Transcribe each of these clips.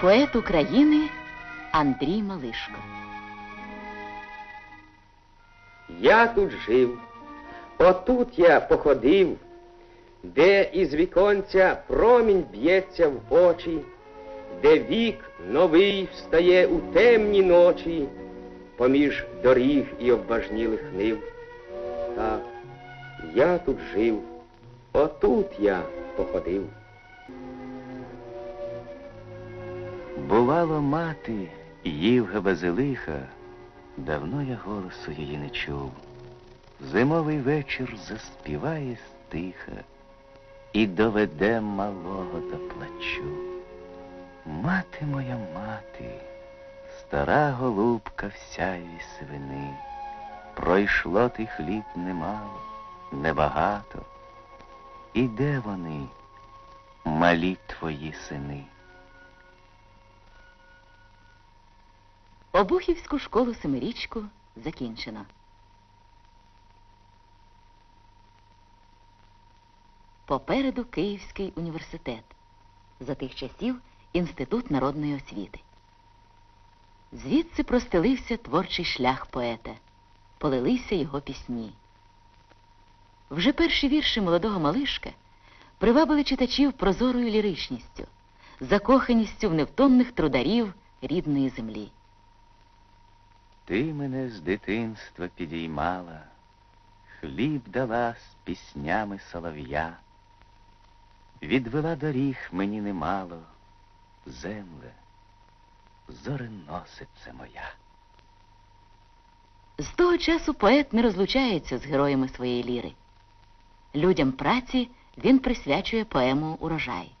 Поет України Андрій Малишко. Я тут жив, отут я походив, де із віконця промінь б'ється в очі, де вік новий встає у темні ночі, поміж доріг і обважнілих нив. Так, я тут жив, отут я походив. Бувало, мати, ївга Базилиха, давно я голосу її не чув. Зимовий вечір заспіває стиха і доведе малого до плачу. Мати моя мати, стара голубка всяї свини, пройшло тих літ немало, небагато. І де вони, малі твої сини? Обухівську школу семирічку закінчено. Попереду Київський університет. За тих часів Інститут народної освіти. Звідси простелився творчий шлях поета, полилися його пісні. Вже перші вірші молодого Малишка привабили читачів прозорою ліричністю, закоханістю в невтомних трударів рідної землі. Ти мене з дитинства підіймала, хліб дала з піснями солов'я, відвела доріг мені немало, земле, зореносиця моя. З того часу поет не розлучається з героями своєї ліри. Людям праці він присвячує поему Урожай.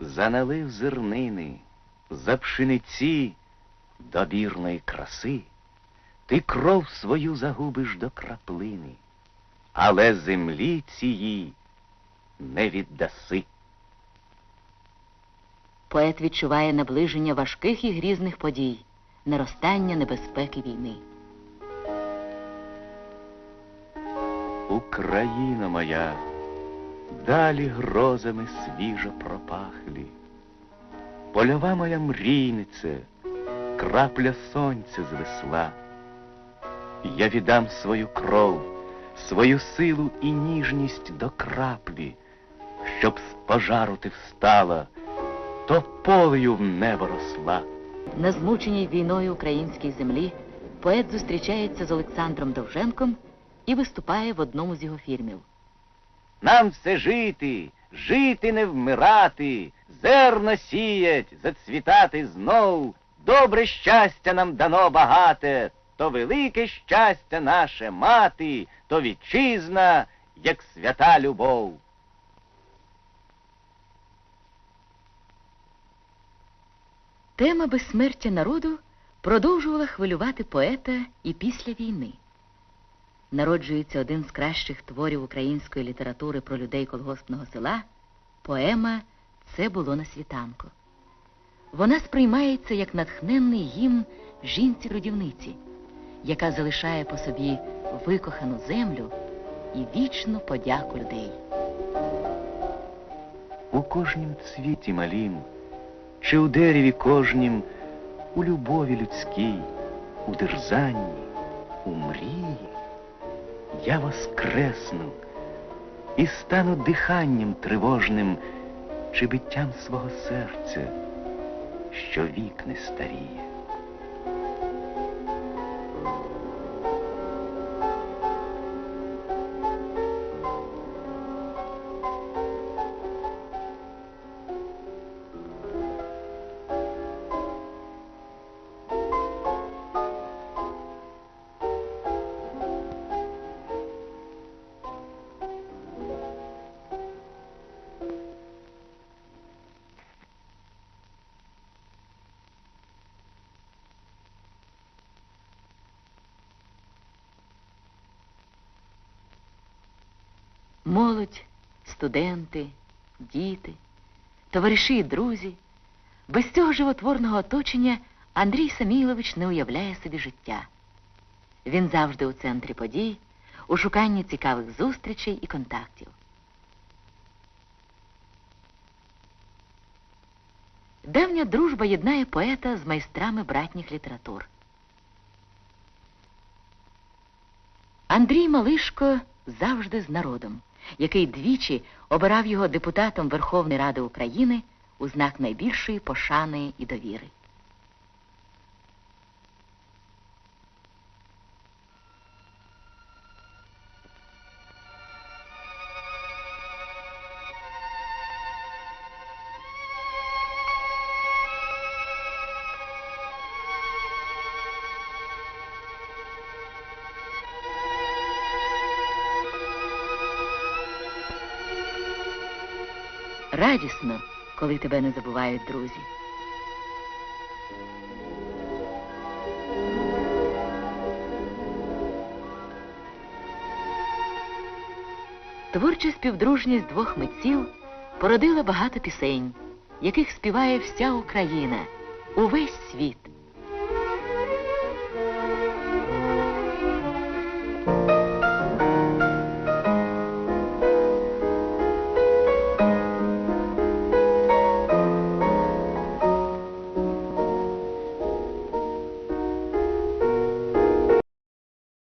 Заналив зернини, за пшениці добірної краси, ти кров свою загубиш до краплини, але землі цієї не віддаси. Поет відчуває наближення важких і грізних подій, наростання небезпеки війни. Україна моя, далі грозами свіжо пропахлі. Польова моя мрійнице, крапля сонця звесла. Я віддам свою кров, свою силу і ніжність до краплі, щоб з пожару ти встала, то полею в небо росла. На змученій війною українській землі поет зустрічається з Олександром Довженком і виступає в одному з його фільмів. Нам все жити, жити не вмирати, зерно сіять, зацвітати знов. Добре щастя нам дано багате, то велике щастя наше мати, то вітчизна, як свята любов. Тема безсмертя народу продовжувала хвилювати поета і після війни. Народжується один з кращих творів української літератури про людей колгоспного села поема Це було на світанку. Вона сприймається як натхненний гімн жінці-трудівниці, яка залишає по собі викохану землю і вічну подяку людей. У кожнім цвіті малім, чи у дереві кожнім, у любові людській, у дерзанні, у мрії, я воскресну і стану диханням тривожним чи биттям свого серця, що вік не старіє. Молодь, студенти, діти, товариші і друзі. Без цього животворного оточення Андрій Самілович не уявляє собі життя. Він завжди у центрі подій, у шуканні цікавих зустрічей і контактів. давня дружба єднає поета з майстрами братніх літератур. Андрій Малишко завжди з народом, який двічі обирав його депутатом Верховної Ради України у знак найбільшої пошани і довіри. Радісно, коли тебе не забувають друзі. Творча співдружність двох митців породила багато пісень, яких співає вся Україна, увесь світ.